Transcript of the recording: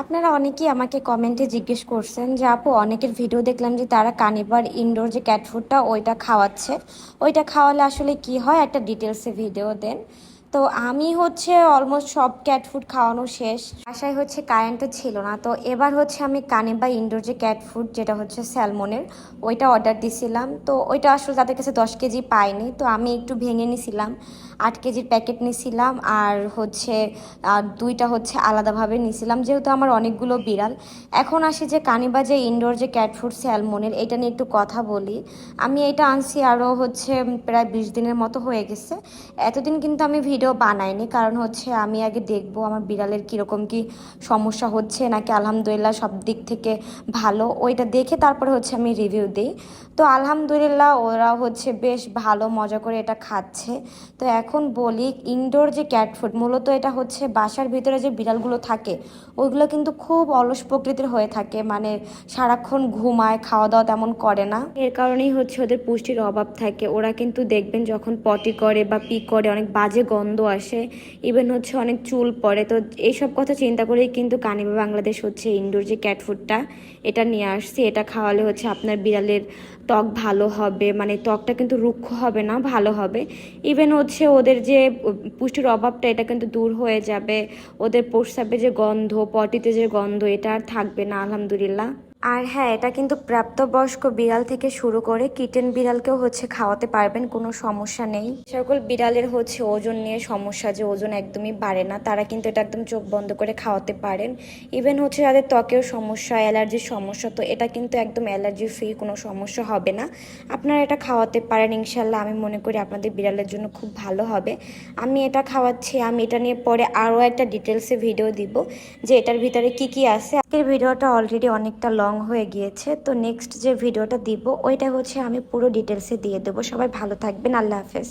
আপনারা অনেকেই আমাকে কমেন্টে জিজ্ঞেস করছেন যে, আপু, অনেকের ভিডিও দেখলাম যে তারা কানিবার ইনডোর যে ক্যাট ফুডটা ওইটা খাওয়াচ্ছে। ওইটা খাওয়ালে আসলে কি হয়? একটা ডিটেলসে ভিডিও দেন। তো আমি হচ্ছে অলমোস্ট সব ক্যাট ফুড খাওয়ানো শেষ। আশায় হচ্ছে কারেন্টও ছিল না, তো এবার হচ্ছে আমি কানে বা ইনডোর যে ক্যাট ফুড যেটা হচ্ছে স্যালমনের ওইটা অর্ডার দিছিলাম। তো ওইটা আসলে তাদের কাছে দশ কেজি পাইনি, তো আমি একটু ভেঙে নিছিলাম, আট কেজির প্যাকেট নিছিলাম আর হচ্ছে দুইটা হচ্ছে আলাদাভাবে নিছিলাম, যেহেতু আমার অনেকগুলো বিড়াল। এখন আসি যে কানিবা যে ইনডোর যে ক্যাট ফুড স্যালমনের এটা নিয়ে একটু কথা বলি। আমি এটা আনছি আরও হচ্ছে প্রায় বিশ দিনের মতো হয়ে গেছে। এতদিন কিন্তু আমি ভিডিও বানাইনি। কারণ হচ্ছে আমি আগে দেখব আমার বিড়ালের কীরকম কি সমস্যা হচ্ছে, নাকি আলহামদুলিল্লাহ সব দিক থেকে ভালো। ওইটা দেখে তারপরে হচ্ছে আমি রিভিউ দিই। তো আলহামদুলিল্লাহ ওরা হচ্ছে বেশ ভালো, মজা করে এটা খাচ্ছে। তো এখন বলি ইনডোর যে ক্যাট ফুড মূলত এটা হচ্ছে বাসার ভিতরে যে বিড়ালগুলো থাকে, ওইগুলো কিন্তু খুব অলস প্রকৃতির হয়ে থাকে। মানে সারাক্ষণ ঘুমায় খাওয়া দাওয়া তেমন করে না। এর কারণেই হচ্ছে ওদের পুষ্টির অভাব থাকে। ওরা কিন্তু দেখবেন যখন পটি করে বা পি করে, অনেক বাজে গন্ধ আসে ইভেন হচ্ছে অনেক চুল পড়ে। তো এইসব কথা চিন্তা করেই কিন্তু কানিবা বাংলাদেশ হচ্ছে ইনডোর যে ক্যাট ফুডটা এটা নিয়ে আসছি। এটা খাওয়ালে হচ্ছে আপনার বিড়ালের ত্বক ভালো হবে মানে ত্বকটা কিন্তু রুক্ষ হবে না, ভালো হবে। ইভেন হচ্ছে ওদের যে পুষ্টির অভাবটা, এটা কিন্তু দূর হয়ে যাবে। ওদের প্রস্রাবে যে গন্ধ, পটিতে যে গন্ধ, এটা আর থাকবে না, আলহামদুলিল্লাহ। আর হ্যাঁ এটা কিন্তু প্রাপ্তবয়স্ক বিড়াল থেকে শুরু করে কিটেন বিড়ালকেও হচ্ছে খাওয়াতে পারবেন, কোনো সমস্যা নেই। সকল বিড়ালের হচ্ছে ওজন নিয়ে সমস্যা যে ওজন একদমই বাড়ে না, তারা কিন্তু এটা একদম চোখ বন্ধ করে খাওয়াতে পারেন। ইভেন হচ্ছে যাদের ত্বকেও সমস্যা, অ্যালার্জির সমস্যা, তো এটা কিন্তু একদম অ্যালার্জি ফ্রি, কোনো সমস্যা হবে না। আপনারা এটা খাওয়াতে পারেন ইনশাল্লাহ আমি মনে করি আপনাদের বিড়ালের জন্য খুব ভালো হবে। আমি এটা খাওয়াচ্ছি, আমি এটা নিয়ে পরে আরও একটা ডিটেলসে ভিডিও দিব যে এটার ভিতরে কি কি আছে। আজকের ভিডিওটা অলরেডি অনেকটা লং হয়ে গিয়েছে। তো নেক্সট যে ভিডিওটা দিব, ওইটা হচ্ছে আমি পুরো ডিটেলসে দিয়ে দেবো। সবাই ভালো থাকবেন। আল্লাহ হাফেজ।